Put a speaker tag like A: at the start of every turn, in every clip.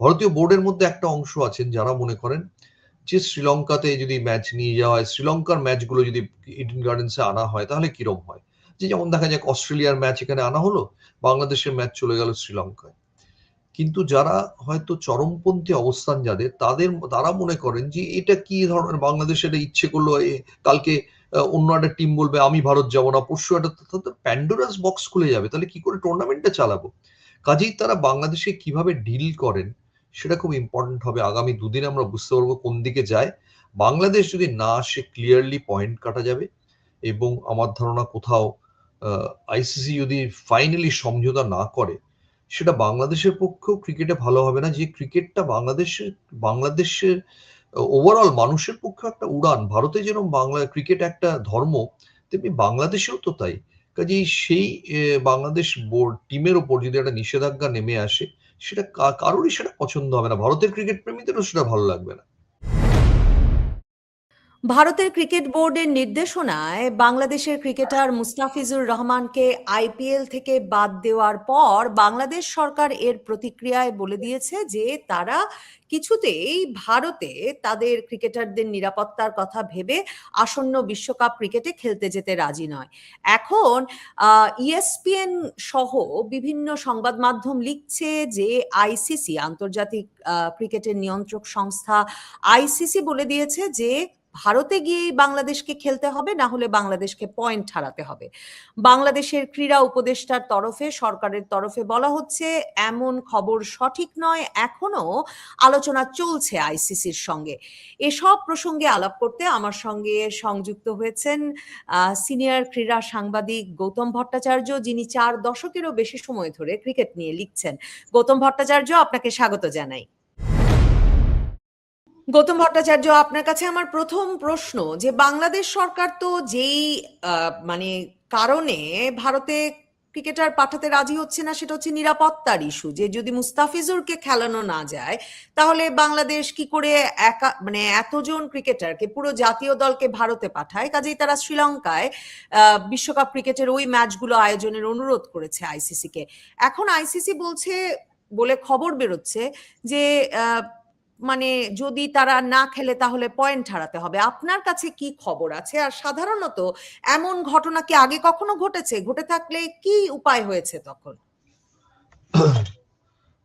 A: ভারতীয় বোর্ডের মধ্যে একটা অংশ আছেন যারা মনে করেন যে শ্রীলঙ্কাতে যদি ম্যাচ নিয়ে যাওয়া হয়, শ্রীলঙ্কার ম্যাচগুলো যদি ইডেন গার্ডেন্সে আনা হয়, তাহলে কিরম হয়? যে যেমন দেখা যাক অস্ট্রেলিয়ার ম্যাচ এখানে আনা হলো, বাংলাদেশের ম্যাচ চলে গেল শ্রীলঙ্কায়। কিন্তু যারা হয়তো চরমপন্থী অবস্থান যাদের, তাদের, তারা মনে করেন যে এটা কি ধরনের বাংলাদেশের ইচ্ছে করল কালকে অন্য একটা টিম বলবে, আমি ভারত যাব না, পরশু একটা প্যান্ডোরাস বক্স খুলে যাবে, তাহলে কি করে টুর্নামেন্টটা চালাবো? কাজেই তারা বাংলাদেশে কীভাবে ডিল করেন সেটা খুব ইম্পর্টেন্ট হবে। আগামী দুদিন আমরা বুঝতে পারব কোন দিকে যায়। বাংলাদেশ যদি না আসে ক্লিয়ারলি পয়েন্ট কাটা যাবে এবং আমার ধারণা কোথাও আইসিসি যদি ফাইনালি সমঝোতা না করে, সেটা বাংলাদেশের পক্ষেও ক্রিকেটে ভালো হবে না। যে ক্রিকেটটা বাংলাদেশের বাংলাদেশের ওভারঅল মানুষের পক্ষে একটা উড়ান। ভারতে যেরকম বাংলা ক্রিকেট একটা ধর্ম, তেমনি বাংলাদেশেও তো তাই। কাজেই সেই বাংলাদেশ বোর্ড টিমের ওপর যদি একটা নিষেধাজ্ঞা নেমে আসে সেটা কারোরই সেটা পছন্দ হবে না। ভারতের ক্রিকেট প্রেমীদেরও সেটা ভালো লাগবে না।
B: ভারতের ক্রিকেট বোর্ডের নির্দেশনায় বাংলাদেশের ক্রিকেটার মুস্তাফিজুর রহমানকে আইপিএল থেকে বাদ দেওয়ার পর বাংলাদেশ সরকার এর প্রতিক্রিয়ায় বলে দিয়েছে যে তারা কিছুতেই ভারতে তাদের ক্রিকেটারদের নিরাপত্তার কথা ভেবে আসন্ন বিশ্বকাপ ক্রিকেটে খেলতে যেতে রাজি নয়। এখন ইএসপিএন সহ বিভিন্ন সংবাদ মাধ্যম লিখছে যে আইসিসি আন্তর্জাতিক ক্রিকেটের নিয়ন্ত্রক সংস্থা আইসিসি বলে দিয়েছে যে ভারতে গিয়েই বাংলাদেশকে খেলতে হবে, না হলে বাংলাদেশকে পয়েন্ট হারাতে হবে। বাংলাদেশের ক্রীড়া উপদেষ্টার তরফে, সরকারের তরফে বলা হচ্ছে, এমন খবর সঠিক নয় এখনও আলোচনা চলছে আইসিসির সঙ্গে। এসব প্রসঙ্গে আলাপ করতে আমার সঙ্গে সংযুক্ত হয়েছেন সিনিয়র ক্রীড়া সাংবাদিক গৌতম ভট্টাচার্য, যিনি চার দশকেরও বেশি সময় ধরে ক্রিকেট নিয়ে লিখছেন। গৌতম ভট্টাচার্য, আপনাকে স্বাগত জানাই। গৌতম ভট্টাচার্য, আপনার কাছে আমার প্রথম প্রশ্ন যে বাংলাদেশ সরকার তো যেই মানে কারণে ভারতে ক্রিকেটার পাঠাতে রাজি হচ্ছে না, সেটা হচ্ছে নিরাপত্তার ইস্যু যে যদি মুস্তাফিজুরকে খেলানো না যায়, তাহলে বাংলাদেশ কি করে একা মানে এতজন ক্রিকেটারকে, পুরো জাতীয় দলকে ভারতে পাঠায়? কাজেই তারা শ্রীলঙ্কায় বিশ্বকাপ ক্রিকেটের ওই ম্যাচগুলো আয়োজনের অনুরোধ করেছে আইসিসিকে। এখন আইসিসি বলছে, বলে খবর বেরোচ্ছে যে মানে যদি তারা না খেলে তাহলে পয়েন্ট হারাতে হবে। আপনার কাছে কি খবর আছে? আর সাধারণত এমন ঘটনা কি আগে কখনো ঘটেছে? ঘটে থাকলে কি উপায় হয়েছে তখন?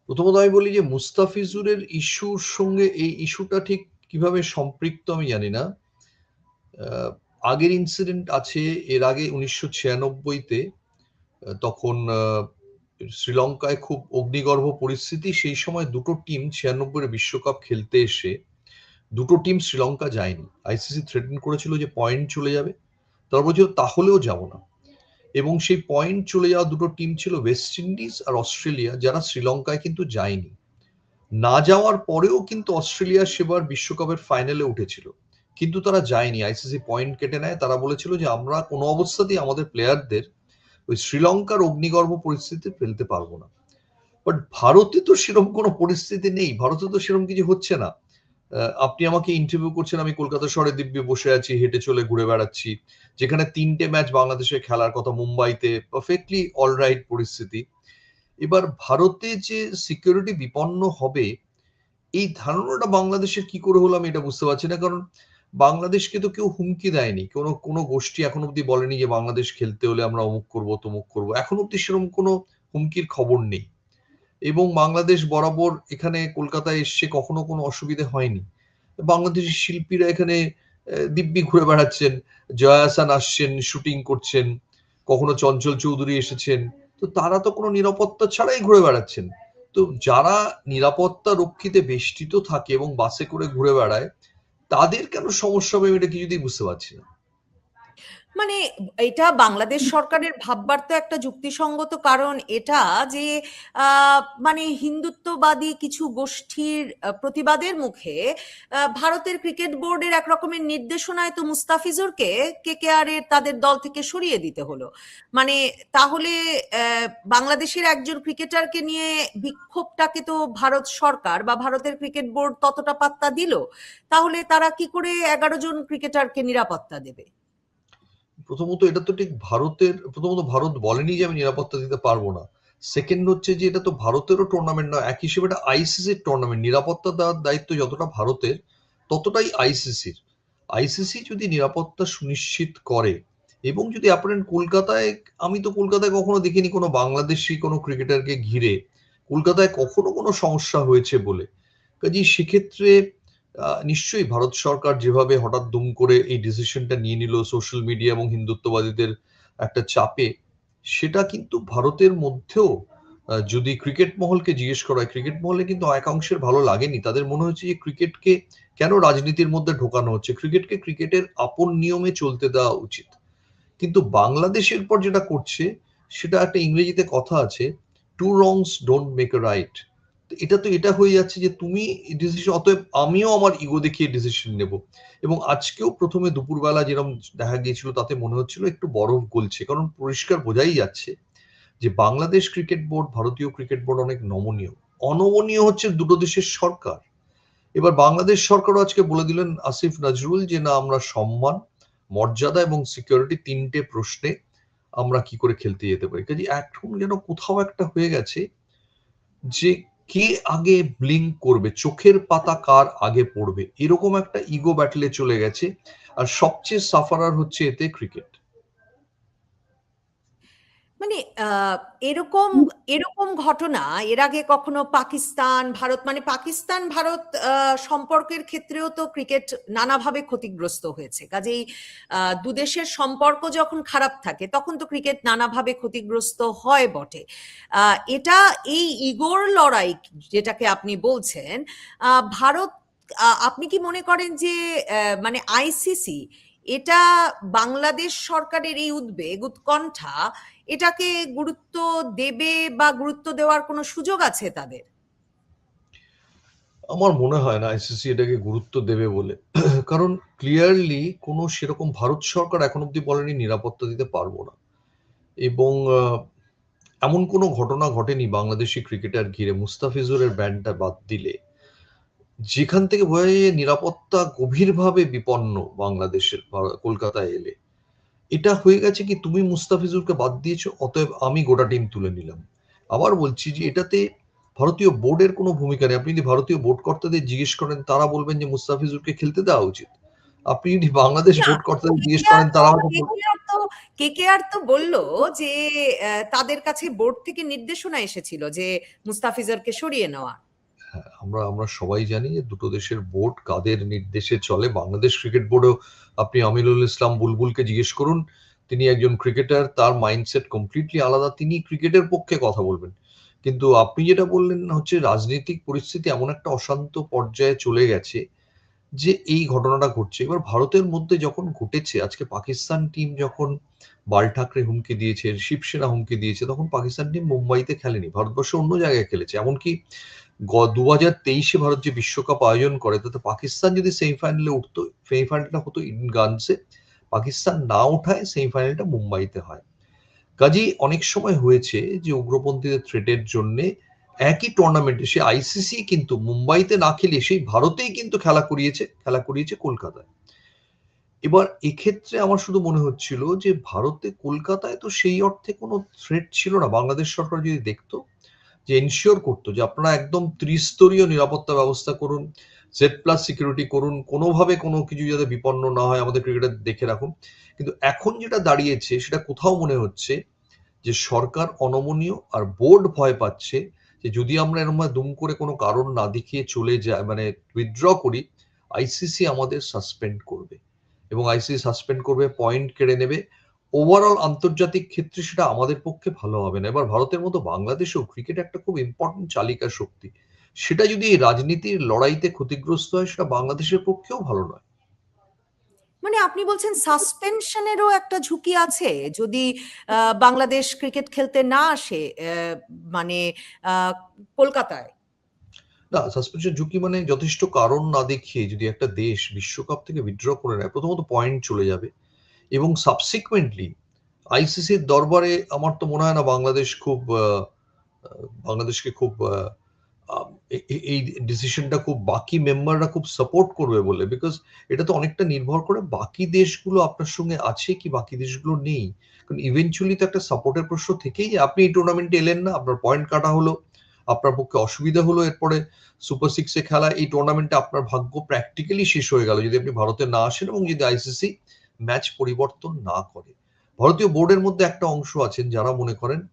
A: প্রথমত আমি বলি যে মুস্তাফিজুরের ইস্যুর সঙ্গে এই ইস্যুটা ঠিক কীভাবে সম্পৃক্ত আমি জানি না। আগের ইনসিডেন্ট আছে, এর আগে উনিশশো ছিয়ানব্বইতে তখন শ্রীলঙ্কায় খুব অগ্নিগর্ভ পরিস্থিতি। সেই সময় দুটো টিম ছিয়ানব্বই বিশ্বকাপ খেলতে এসে দুটো টিম শ্রীলঙ্কা যায়নি। আইসিসি থ্রেটেন করেছিল যে পয়েন্ট চলে যাবে। তারপর বলছিল, তাহলেও যাব না। এবং সেই পয়েন্ট চলে যাওয়া দুটো টিম ছিল ওয়েস্ট ইন্ডিজ আর অস্ট্রেলিয়া যারা শ্রীলঙ্কায় কিন্তু যায়নি। না যাওয়ার পরেও কিন্তু অস্ট্রেলিয়া সেবার বিশ্বকাপের ফাইনালে উঠেছিল। কিন্তু তারা যায়নি। আইসিসি পয়েন্ট কেটে নেয়। তারা বলেছিল যে, আমরা কোনো অবস্থাতেই আমাদের প্লেয়ারদের ওই শ্রীলঙ্কার অগ্নিগর্ভ পরিস্থিতি ফেলতে পারব না। বাট ভারতে তো সেরকম কোনো পরিস্থিতি নেই। ভারতে তো সেরকম কিছু হচ্ছে না। আপনি আমাকে ইন্টারভিউ করছেন, আমি কলকাতা শহরে দিব্যে বসে আছি, হেঁটে চলে ঘুরে বেড়াচ্ছি, যেখানে তিনটে ম্যাচ বাংলাদেশে খেলার কথা মুম্বাইতে পারফেক্টলি অলরাইট পরিস্থিতি। এবার ভারতে যে সিকিউরিটি বিপন্ন হবে, এই ধারণাটা বাংলাদেশের কি করে হলো আমি এটা বুঝতে পারছি না। কারণ বাংলাদেশকে তো কেউ হুমকি দেয়নি। কোনো কোনো গোষ্ঠী এখন অব্দি বলেনি যে বাংলাদেশ খেলতে হলে আমরা অমুক করব, তমুক করব। এখন অব্দি সেরকম কোনো হুমকির খবর নেই। এবং বাংলাদেশ বরাবর এখানে কলকাতায় এসছে কখনো কোনো অসুবিধে হয়নি। বাংলাদেশের শিল্পীরা এখানে দিব্যি ঘুরে বেড়াচ্ছেন জয়াসান আসছেন, শুটিং করছেন, কখনো চঞ্চল চৌধুরী এসেছেন। তো তারা তো কোনো নিরাপত্তা ছাড়াই ঘুরে বেড়াচ্ছেন। তো যারা নিরাপত্তা রক্ষিতে বেষ্টিত থাকে এবং বাসে করে ঘুরে বেড়ায় তাদের কেন সমস্যা হবে এটা কিছুতেই বুঝতে পারছি না।
B: মানে এটা বাংলাদেশ সরকারের ভাববার তো একটা যুক্তিসঙ্গত কারণ এটা যে মানে হিন্দুত্ববাদী কিছু গোষ্ঠীর প্রতিবাদের মুখে ভারতের ক্রিকেট বোর্ডের এক রকমের নির্দেশনায় তো মুস্তাফিজুরকে আর এর তাদের দল থেকে সরিয়ে দিতে হলো। মানে তাহলে বাংলাদেশের একজন ক্রিকেটারকে নিয়ে বিক্ষোভটাকে তো ভারত সরকার বা ভারতের ক্রিকেট বোর্ড ততটা পাত্তা দিল, তাহলে তারা কি করে এগারো জন ক্রিকেটারকে নিরাপত্তা দেবে?
A: প্রথমত এটা তো ঠিক ভারতের, প্রথমত ভারত বলেনি যে আমি নিরাপত্তা দিতে পারব না। সেকেন্ড হচ্ছে যে এটা তো ভারতেরও টুর্নামেন্ট নয়, এক হিসেবে এটা আইসিসির টুর্নামেন্ট নিরাপত্তা দেওয়ার দায়িত্ব যতটা ভারতের, ততটাই আইসিসির আইসিসি যদি নিরাপত্তা সুনিশ্চিত করে, এবং যদি আপনার কলকাতায়, আমি তো কলকাতায় কখনো দেখিনি কোনো বাংলাদেশি, কোনো ক্রিকেটারকে ঘিরে। কলকাতায় কখনো কোনো সমস্যা হয়েছে বলে। কাজেই সেক্ষেত্রে নিশ্চয়ই ভারত সরকার যেভাবে হঠাৎ দুম করে এই ডিসিশনটা নিয়ে নিল সোশ্যাল মিডিয়া এবং হিন্দুত্ববাদীদের একটা চাপে, সেটা কিন্তু ভারতের মধ্যেও যদি ক্রিকেট মহলকে জিজ্ঞেস করা হয় ক্রিকেট মহলে কিন্তু একাংশের ভালো লাগেনি। তাদের মনে হচ্ছে যে ক্রিকেটকে কেন রাজনীতির মধ্যে ঢোকানো হচ্ছে? ক্রিকেটকে ক্রিকেটের আপন নিয়মে চলতে দেওয়া উচিত। কিন্তু বাংলাদেশের পর যেটা করছে, সেটা একটা ইংরেজিতে কথা আছে two wrongs don't make a right এটা তো, এটা হয়ে যাচ্ছে যে তুমি ডিসিশন অতএব আমিও আমার ইগো দেখিয়ে ডিসিশন নেব। এবং আজকেও প্রথমে দুপুরবেলা যেরকম দেখা গিয়েছিল, তাতে মনে হচ্ছিল একটু বরফ গলছে। কারণ পরিষ্কার বোঝাই যাচ্ছে যে বাংলাদেশ ক্রিকেট বোর্ড, ভারতীয় ক্রিকেট বোর্ড অনেক নমনীয়। অনমনীয় হচ্ছে দুটো দেশের সরকার। এবার বাংলাদেশ সরকারও আজকে বলে দিলেন আসিফ নজরুল যে, না, আমরা সম্মান, মর্যাদা এবং সিকিউরিটি তিনটে প্রশ্নে আমরা কি করে খেলতে যেতে পারি? কাজে এখন যেন কোথাও একটা হয়ে গেছে যে কে আগে ব্লিঙ্ক করবে? চোখের পাতা কার আগে পড়বে? এরকম একটা ইগো ব্যাটলে চলে গেছে। আর সবচেয়ে সাফারার হচ্ছে এতে ক্রিকেট
B: মানে আহ, এরকম এরকম ঘটনা এর আগে কখনো পাকিস্তান ভারত মানে পাকিস্তান ভারত সম্পর্কের ক্ষেত্রেও তো ক্রিকেট নানাভাবে ক্ষতিগ্রস্ত হয়েছে। কাজেই আহ, দুদেশের সম্পর্ক যখন খারাপ থাকে তখন তো ক্রিকেট নানাভাবে ক্ষতিগ্রস্ত হয় বটে। আহ, এটা এই ইগোর লড়াই যেটাকে আপনি বলছেন আহ, ভারত আপনি কি মনে করেন যে মানে আইসিসি এটা বাংলাদেশ সরকারের এই উদ্বেগ, উৎকণ্ঠা, এটাকে গুরুত্ব দেবে বা গুরুত্ব দেওয়ার কোনো সুযোগ আছে তাদের?
A: আমার মনে হয় না আইসিসি এটাকে গুরুত্ব দেবে বলে। কারণ ক্লিয়ারলি কোনো সেরকম ভারত সরকার এখন অব্দি বলেনি নিরাপত্তা দিতে পারব না। এবং এমন কোনো ঘটনা ঘটেনি বাংলাদেশি ক্রিকেটার ঘিরে মুস্তাফিজুরের ব্যান্ডটা বাদ দিলে। যেখান থেকে বোঝা যায় নিরাপত্তা গভীরভাবে বিপন্ন বাংলাদেশের কলকাতায় এলে। এটা হয়ে গেছে কি তুমি মুস্তাফিজুরকে বাদ দিয়েছ অতএব আমি গোটা টিম তুলে নিলাম। আবার বলছি যে এটাতে ভারতীয় বোর্ডের কোনো ভূমিকা নেই। আপনি যদি ভারতীয় বোর্ড কর্তাদের জিজ্ঞেস করেন তারা বলবেন যে মুস্তাফিজুরকে খেলতে দেওয়া উচিত। আপনি যদি বাংলাদেশ বোর্ড কর্তাদের জিজ্ঞেস করেন তারা
B: কেকেআর তো বলল যে তাদের কাছে বোর্ড থেকে নির্দেশনা এসেছিল যে মুস্তাফিজুরকে সরিয়ে নেওয়া।
A: আমরা আমরা সবাই জানি যে দুটো দেশের বোর্ড কাদের নির্দেশে চলে। বাংলাদেশ ক্রিকেট বোর্ডেও আপনি আমিনুল ইসলাম বুলবুলকে জিজ্ঞেস করুন, তিনি একজন ক্রিকেটার, তার মাইন্ডসেট কমপ্লিটলি আলাদা, তিনি ক্রিকেটের পক্ষে কথা বলবেন। কিন্তু আপনি যেটা বললেন হচ্ছে রাজনৈতিক পরিস্থিতি এমন একটা অশান্ত পর্যায়ে চলে গেছে যে এই ঘটনাটা ঘটছে। এবার ভারতের মধ্যে যখন ঘটেছে, আজকে পাকিস্তান টিম যখন বাল ঠাকরে হুমকি দিয়েছে, শিবসেনা হুমকি দিয়েছে, তখন পাকিস্তান টিম মুম্বাইতে খেলেনি, ভারতবর্ষে অন্য জায়গায় খেলেছে। এমনকি দু হাজার তেইশে ভারত যে বিশ্বকাপ আয়োজন করে, তাতে পাকিস্তান যদি সেমিফাইনালে উঠতো সেমিফাইনালটা হতো গার্ডসে পাকিস্তান না ওঠায় সেমিফাইনালটা মুম্বাইতে হয়। কাজেই অনেক সময় হয়েছে যে উগ্রপন্থীদের থ্রেটের জন্য একই টুর্নামেন্টে সে আইসিসি কিন্তু মুম্বাইতে না খেলে, সেই ভারতেই কিন্তু খেলা করিয়েছে খেলা করিয়েছে কলকাতায়। এবার এক্ষেত্রে আমার শুধু মনে হচ্ছিল যে ভারতে কলকাতায় তো সেই অর্থে কোনো থ্রেট ছিল না। বাংলাদেশ সরকার যদি দেখতো, যে এনশিওর করতো যে আপনারা একদম ত্রিস্তরীয় নিরাপত্তা ব্যবস্থা করুন জেড প্লাস সিকিউরিটি করুন, কোনোভাবে কোনো কিছু যাতে বিপন্ন না হয় আমাদের ক্রিকেটার দেখে রাখুন। কিন্তু এখন যেটা দাঁড়িয়েছে, সেটা কোথাও মনে হচ্ছে যে সরকার অনমনীয় আর বোর্ড ভয় পাচ্ছে যে যদি আমরা এরকম দুম করে কোনো কারণ না দেখিয়ে চলে যায় মানে উইথড্র করি আইসিসি আমাদের সাসপেন্ড করবে। এবং আইসিসি সাসপেন্ড করবে পয়েন্ট কেড়ে নেবে। ওভারঅল আন্তর্জাতিক ক্ষেত্রে সেটা আমাদের পক্ষে ভালো হবে না। এবার ভারতের মতো বাংলাদেশেও ক্রিকেট একটা খুব ইম্পর্টেন্ট চালিকা শক্তি। সেটা যদি রাজনীতির লড়াইতে ক্ষতিগ্রস্ত হয়, সেটা বাংলাদেশের পক্ষেও ভালো নয়।
B: মানে আপনি বলছেন সাসপেনশনেরও একটা ঝুঁকি আছে। যদি বাংলাদেশ ক্রিকেট খেলতে না আসে মানে কলকাতায়
A: না সাসপেনশন ঝুঁকি মানে যথেষ্ট কারণ না দেখিয়ে যদি একটা দেশ বিশ্বকাপ থেকে উইথড্র করে নেয়, প্রথমত পয়েন্ট চলে যাবে। এবং সাবসিকুয়েন্টলি আইসিসির দরবারে আমার তো মনে হয় না বাংলাদেশ খুব বাংলাদেশকে খুব এই ডিসিশনটা খুব, বাকি মেম্বাররা খুব সাপোর্ট করবে বলে। বিকজ এটা তো অনেকটা নির্ভর করে বাকি দেশগুলো আপনার সঙ্গে আছে কি, বাকি দেশগুলো নেই। কারণ ইভেনচুয়ালি তো একটা সাপোর্টের প্রশ্ন থেকেই আপনি এই টুর্নামেন্টে এলেন না, আপনার পয়েন্ট কাটা হলো। আপনার পক্ষে অসুবিধা হলো, এরপরে সুপার সিক্সে খেলা, এই টুর্নামেন্টে আপনার ভাগ্য প্র্যাকটিক্যালি শেষ হয়ে গেল। যদি আপনি ভারতে না আসেন এবং যদি আইসিসি ম্যাচ পরিবর্তন না করে। ভারতীয় বোর্ডের মধ্যে একটা অংশ আছেন যারা মনে করেন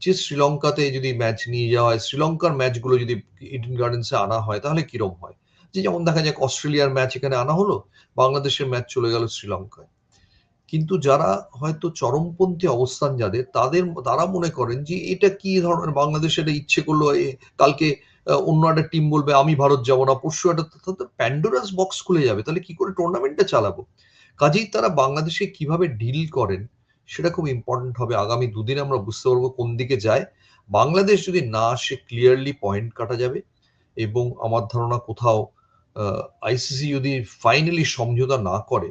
A: যে শ্রীলঙ্কাতে যদি ম্যাচ নিয়ে যাওয়া হয়, শ্রীলঙ্কার ম্যাচগুলো যদি ইডেন গার্ডেন্সে আনা হয়, তাহলে কিরম হয়? যে যেমন দেখা যাক, অস্ট্রেলিয়ার ম্যাচ এখানে আনা হলো, বাংলাদেশের ম্যাচ চলে গেল শ্রীলঙ্কায়। কিন্তু যারা হয়তো চরমপন্থী অবস্থান যাদের, তাদের, তারা মনে করেন যে এটা কি ধরনের, বাংলাদেশ এটা ইচ্ছে করল কালকে অন্য একটা টিম বলবে, আমি ভারত যাব না, পরশু একটা প্যান্ডোরাস বক্স খুলে যাবে, তাহলে কি করে টুর্নামেন্টটা চালাবো? কাজেই তারা বাংলাদেশে কীভাবে ডিল করেন, সেটা খুব ইম্পর্টেন্ট হবে, আগামী দুদিন আমরা বুঝতে পারব কোন দিকে যায়। বাংলাদেশ যদি না আসে ক্লিয়ারলি পয়েন্ট কাটা যাবে এবং আমার ধারণা কোথাও আইসিসি যদি ফাইনালি সমঝোতা না করে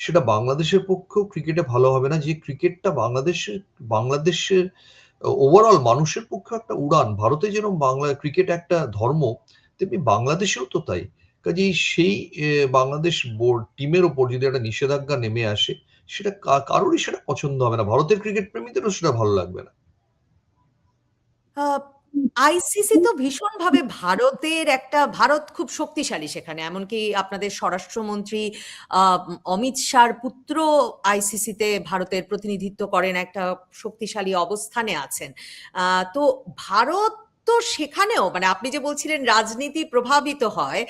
A: সেটা বাংলাদেশের পক্ষেও ক্রিকেটে ভালো হবে না। যে ক্রিকেটটা বাংলাদেশের বাংলাদেশের ওভারঅল মানুষের পক্ষে একটা উড়ান। ভারতে যেরকম বাংলা, ক্রিকেট একটা ধর্ম, তেমনি বাংলাদেশেও তো তাই। কাজেই সেই বাংলাদেশ বোর্ড, টিমের ওপর যদি একটা নিষেধাজ্ঞা নেমে আসে, সেটা কারোরই সেটা পছন্দ হবে না। ভারতের ক্রিকেট প্রেমীদেরও সেটা ভালো লাগবে না।
B: আইসিসি তো ভীষণভাবে ভারতের একটা, ভারত খুব শক্তিশালী সেখানে। এমনকি আপনাদের স্বরাষ্ট্রমন্ত্রী অমিত শাহর পুত্র আইসিসিতে ভারতের প্রতিনিধিত্ব করেন, একটা শক্তিশালী অবস্থানে আছেন। তো ভারত তো সেখানেও মানে আপনি যে বলছিলেন রাজনীতি প্রভাবিত হয়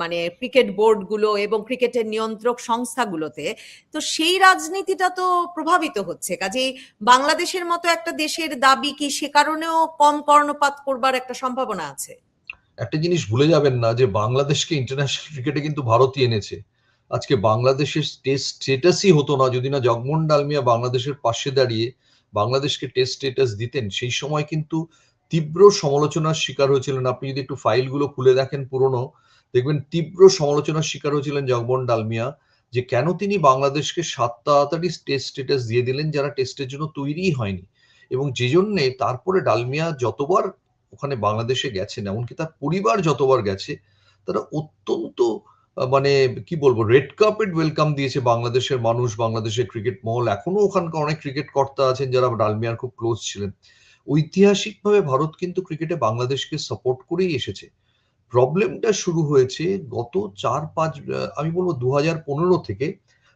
B: মানে ক্রিকেট বোর্ডগুলো এবং ক্রিকেটের নিয়ন্ত্রক সংস্থাগুলোতে, তো সেই রাজনীতিটা তো প্রভাবিত হচ্ছে। কাজেই বাংলাদেশের মতো একটা দেশের দাবি কি সে কারণেও কম কর্ণপাত করবার একটা সম্ভাবনা আছে?
A: একটা জিনিস ভুলে যাবেন না যে বাংলাদেশকে ইন্টারন্যাশনাল ক্রিকেটে কিন্তু ভারতই এনেছে। আজকে বাংলাদেশের টেস্ট স্টেটাসই হতো না, যদি না জগমোহন ডালমিয়া বাংলাদেশের পাশে দাঁড়িয়ে বাংলাদেশকে টেস্ট স্টেটাস দিতেন, সেই সময় কিন্তু তীব্র সমালোচনার শিকার হয়েছিলেন। আপনি যদি একটু ফাইলগুলো খুলে দেখেন পুরনো, দেখবেন তীব্র সমালোচনার শিকার হয়েছিলেন জগমোহন ডালমিয়া, যে কেন তিনি বাংলাদেশকে সাত তাড়াতাড়ি টেস্ট স্টেটাস দিয়ে দিলেন যারা টেস্টের জন্য তৈরিই হয়নি। এবং যে জন্যে তারপরে ডালমিয়া যতবার ওখানে বাংলাদেশে গেছেন, এমনকি তার পরিবার যতবার গেছে, তারা অত্যন্ত মানে কি বলব রেড কার্পেট ওয়েলকাম দিয়েছে বাংলাদেশের মানুষ, বাংলাদেশের ক্রিকেট মহল। এখনও ওখানকার অনেক ক্রিকেট কর্তা আছেন যারা ডালমিয়ার খুব ক্লোজ ছিলেন। ঐতিহাসিকভাবে ভারত কিন্তু ক্রিকেটে বাংলাদেশকে সাপোর্ট করেই এসেছে। প্রবলেমটা শুরু হয়েছে গত চার পাঁচ আমি বলব দু পনেরো থেকে,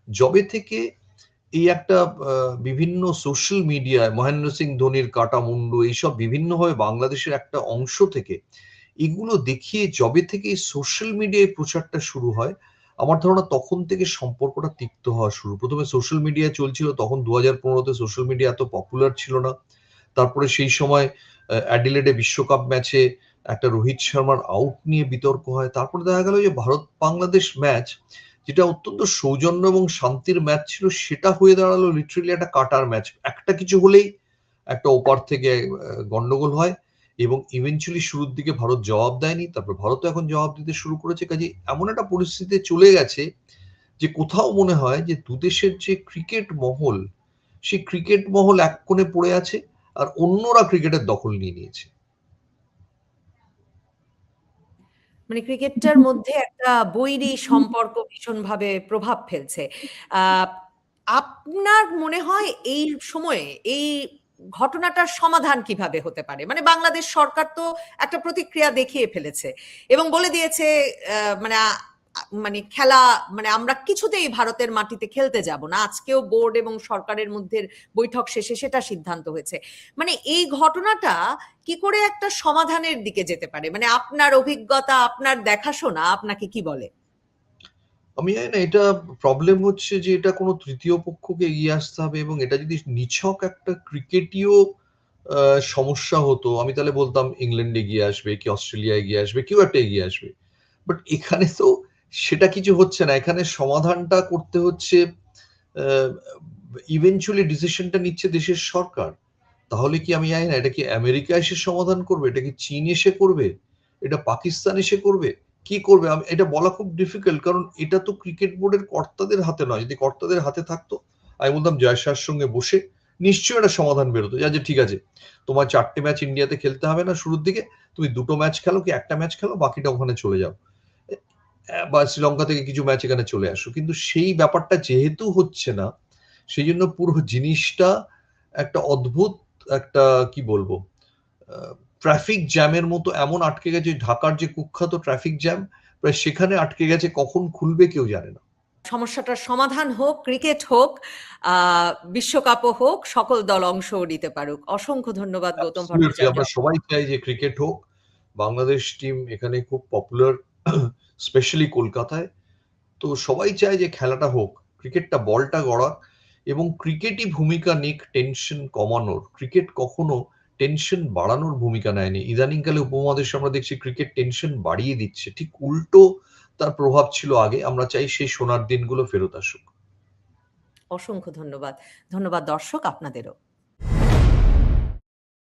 A: যবে থেকে এই একটা বিভিন্ন সোশ্যাল মিডিয়ায় মহেন্দ্র সিং ধোনির, কাটা মুন্ডু এইসব বিভিন্নভাবে বাংলাদেশের একটা অংশ থেকে এগুলো দেখিয়ে যবে থেকে সোশ্যাল মিডিয়ায় প্রচারটা শুরু হয়, আমার ধারণা তখন থেকে সম্পর্কটা তিক্ত হওয়া শুরু। প্রথমে সোশ্যাল মিডিয়া চলছিল, তখন দু হাজার পনেরোতে সোশ্যাল মিডিয়া এত পপুলার ছিল না। তারপরে সেই সময় অ্যাডিলেডে বিশ্বকাপ ম্যাচে একটা রোহিত শর্মার আউট নিয়ে বিতর্ক হয়। তারপরে দেখা গেল যে ভারত বাংলাদেশ ম্যাচ, যেটা অত্যন্ত সৌজন্য এবং শান্তির ম্যাচ ছিল, সেটা হয়ে দাঁড়াল লিটারেলি একটা কাটার ম্যাচ। একটা কিছু হলেই একটা ওপার থেকে গন্ডগোল হয় এবং ইভেনচুয়ালি শুরুর দিকে ভারত জবাব দেয়নি। তারপর ভারতও এখন জবাব দিতে শুরু করেছে। কাজে এমন একটা পরিস্থিতিতে চলে গেছে যে কোথাও মনে হয় যে দুদেশের যে ক্রিকেট মহল, সেই ক্রিকেট মহল এক কোণে পড়ে আছে। আর অন্যরা ক্রিকেটের দখল নিয়ে নিয়েছে।
B: মানে ক্রিকেটটার মধ্যে একটা বৈরী সম্পর্ক ভীষণভাবে প্রভাব ফেলছে। আহ, আপনার মনে হয় এই সময়ে এই ঘটনাটার সমাধান কীভাবে হতে পারে? মানে বাংলাদেশ সরকার তো একটা প্রতিক্রিয়া দেখিয়ে ফেলেছে এবং বলে দিয়েছে আহ, মানে মানে খেলা মানে আমরা কিছুতেই ভারতের মাটিতে খেলতে যাব না। আজকেও বোর্ড এবং সরকারের মধ্যে বৈঠক শেষে সেটা সিদ্ধান্ত হয়েছে। মানে এই ঘটনাটা কি করে একটা সমাধানের দিকে যেতে পারে? মানে আপনার অভিজ্ঞতা, আপনার দেখাশোনা, আপনাকে কি বলে?
A: আমি জানি না, এটা প্রবলেম হচ্ছে যে এটা কোনো তৃতীয় পক্ষকে এগিয়ে আসতে হবে এবং এটা যদি নিছক একটা ক্রিকেটীয় সমস্যা হতো, আমি তাহলে বলতাম ইংল্যান্ড এগিয়ে আসবে, কি অস্ট্রেলিয়া এগিয়ে আসবে, কেউ একটা এগিয়ে আসবে। বাট এখানে তো সেটা কিছু হচ্ছে না। এখানে সমাধানটা করতে হচ্ছে ইভেনচুয়ালি ডিসিশনটা নিচ্ছে দেশের সরকার। তাহলে কি আমি জানি না, এটা কি আমেরিকা এসে সমাধান করবে? এটা কি চীন এসে করবে? এটা পাকিস্তান এসে করবে? কি করবে? এটা বলা খুব ডিফিকাল্ট কারণ এটা তো ক্রিকেট বোর্ডের কর্তাদের হাতে নয়। যদি কর্তাদের হাতে থাকতো, আমি বলতাম জয়শাহর সঙ্গে বসে নিশ্চয়ই একটা সমাধান বেরোতো। যা যে ঠিক আছে, তোমার চারটে ম্যাচ ইন্ডিয়াতে খেলতে হবে না শুরুর দিকে, তুমি দুটো ম্যাচ খেলো, কি একটা ম্যাচ খেলো, বাকিটা ওখানে চলে যাও। বা শ্রীলঙ্কা থেকে কিছু ম্যাচ এখানে চলে আসো। কিন্তু সেই ব্যাপারটা যেহেতু হচ্ছে না সেই জন্য পুরো জিনিসটা একটা অদ্ভুত একটা কি বলব ট্রাফিক জ্যামের মতো এমন আটকে গেছে ঢাকার যে কুখ্যাত ট্রাফিক জ্যাম প্রায় সেখানে আটকে গেছে কখন খুলবে কেউ জানে না।
B: সমস্যাটার সমাধান হোক ক্রিকেট হোক আহ বিশ্বকাপও হোক সকল দল অংশ নিতে পারুক। অসংখ্য ধন্যবাদ গৌতম ভট্টাচার্য
A: আমরা সবাই চাই যে ক্রিকেট হোক বাংলাদেশ টিম এখানে খুব পপুলার স্পেশালি কলকাতায়। তো সবাই চায় যে খেলাটা হোক, ক্রিকেটটা বলটা গড়া এবং ক্রিকেটই ভূমিকা নিক টেনশন কমানোর। ক্রিকেট কখনো টেনশন বাড়ানোর ভূমিকা নেয়নি। ইদানিংকালে উপমহাদেশে আমরা দেখছি ক্রিকেট টেনশন বাড়িয়ে দিচ্ছে। ঠিক উল্টো তার প্রভাব ছিল আগে। আমরা চাই সেই সোনার দিনগুলো ফেরত আসুক।
B: অসংখ্য ধন্যবাদ। ধন্যবাদ দর্শক আপনাদেরও।